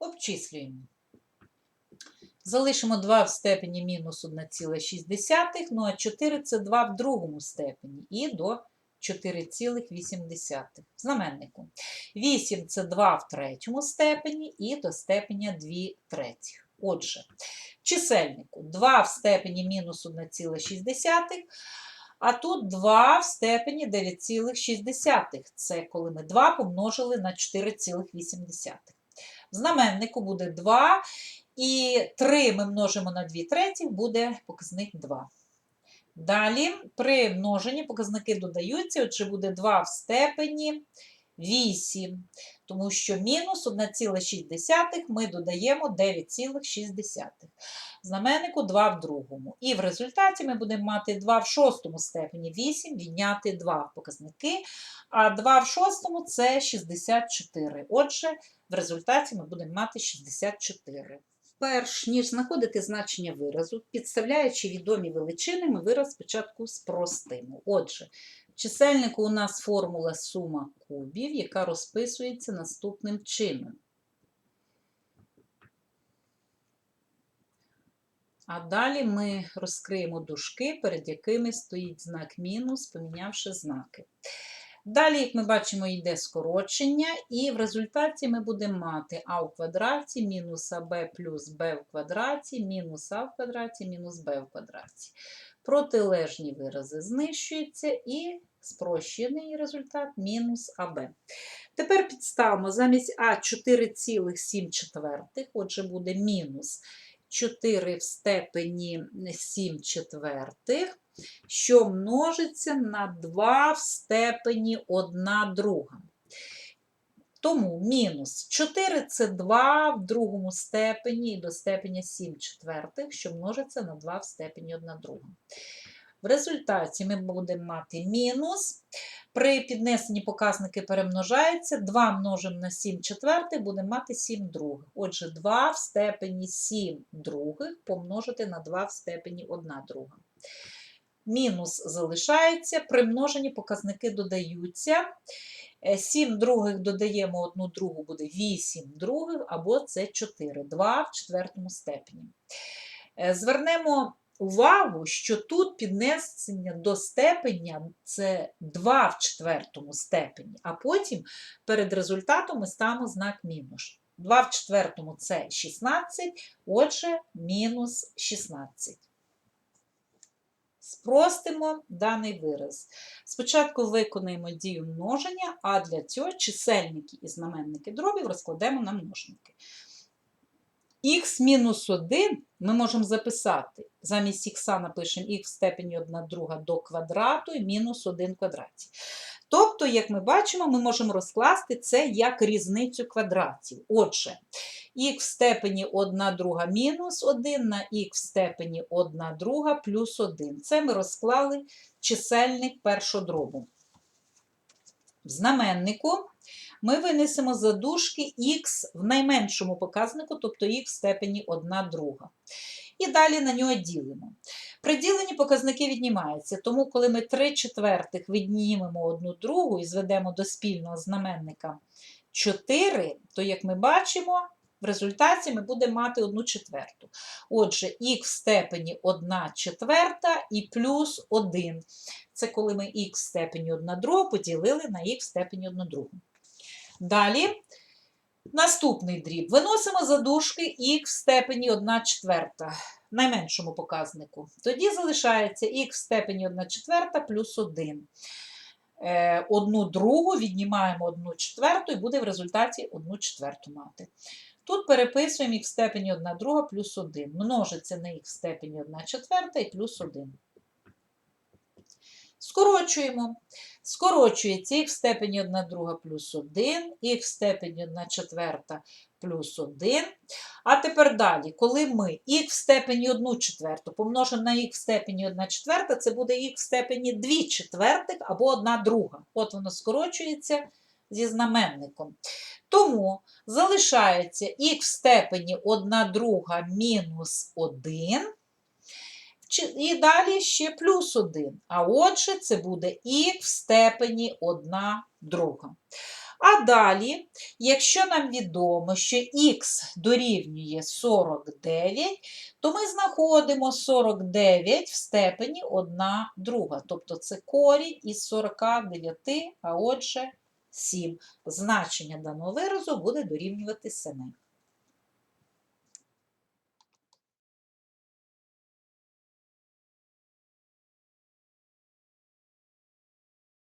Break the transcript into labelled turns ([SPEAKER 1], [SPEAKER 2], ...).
[SPEAKER 1] Обчислюємо. Залишимо 2 в степені мінус 1,6, ну а 4 це 2 в другому степені і до 4,8 знаменнику. 8 це 2 в третьому степені і до степеня 2 третіх. Отже, чисельнику 2 в степені мінус 1,6, а тут 2 в степені 9,6. Це коли ми 2 помножили на 4,8. Знаменнику буде 2, і 3 ми множимо на 2 треті, буде показник 2. Далі при множенні показники додаються, отже буде 2 в степені 8, тому що мінус 1,6 ми додаємо 9,6. Знаменнику 2 в другому. І в результаті ми будемо мати 2 в шостому степені 8, відняти 2 показники, а 2 в шостому це 64. Отже, в результаті ми будемо мати 64. Перш ніж знаходити значення виразу, підставляючи відомі величини, ми вираз спочатку спростимо. Отже, чисельнику у нас формула сума кубів, яка розписується наступним чином. А далі ми розкриємо дужки, перед якими стоїть знак мінус, помінявши знаки. Далі, як ми бачимо, йде скорочення, і в результаті ми будемо мати а в квадраті мінус аб плюс б в квадраті, мінус а в квадраті, мінус б в квадраті. Протилежні вирази знищуються і спрощений результат мінус АБ. Тепер підставимо замість А 4,7 четвертих, отже, буде мінус 4 в степені 7 четвертих що множиться на 2 в степені 1 друга. Тому мінус 4 це 2 в другому степені і до степеня 7 четвертих, що множиться на 2 в степені 1 друга. В результаті ми будемо мати мінус. При піднесенні показники перемножаються. 2 множимо на 7 четвертих, будемо мати 7 других. Отже, 2 в степені 7 других помножити на 2 в степені 1 друга мінус залишається, при множенні показники додаються. 7 других додаємо 1 другу, буде 8 других, або це 4, 2 в четвертому степені. Е, звернемо увагу, що тут піднесення до степеня це 2 в четвертому степені, а потім перед результатом ми ставимо знак мінус. 2 в четвертому це 16, отже, мінус 16. Спростимо даний вираз. Спочатку виконаємо дію множення, а для цього чисельники і знаменники дробів розкладемо на множники. Х-1 ми можемо записати. Замість х напишемо х в степені 1 друга до квадрату і мінус 1 квадраті. Тобто, як ми бачимо, ми можемо розкласти це як різницю квадратів. Отже, х в степені 1 друга мінус 1 на х в степені 1 друга плюс 1. Це ми розклали чисельник першодробу. В знаменнику ми винесемо задушки х в найменшому показнику, тобто х в степені 1 друга. І далі на нього ділимо. При діленні показники віднімаються, тому коли ми 3 четвертих віднімемо одну другу і зведемо до спільного знаменника 4, то, як ми бачимо, в результаті ми будемо мати 1 четверту. Отже, х в степені 1 четверта і плюс 1. Це коли ми х в степені 1 друга поділили на х в степені 1 другу. Далі наступний дріб. Виносимо за дужки х в степені 1 четверта, найменшому показнику. Тоді залишається х в степені 1 четверта плюс 1. Е, одну другу віднімаємо 1 четверту і буде в результаті 1 четверту мати. Тут переписуємо х в степені 1 друга плюс 1. Множиться на х в степені 1 четверта і плюс 1. Скорочуємо. Скорочується х в степені 1 друга плюс 1, х в степені 1 четверта плюс 1. А тепер далі, коли ми х в степені 1 четверту помножимо на х в степені 1 четверта, це буде х в степені 2 четвертих або 1 друга. От воно скорочується зі знаменником. Тому залишається х в степені 1 друга мінус 1. І далі ще плюс 1. А отже, це буде х в степені 1 друга. А далі, якщо нам відомо, що х дорівнює 49, то ми знаходимо 49 в степені 1 друга. Тобто це корінь із 49, а отже 7. Значення даного виразу буде дорівнювати 7.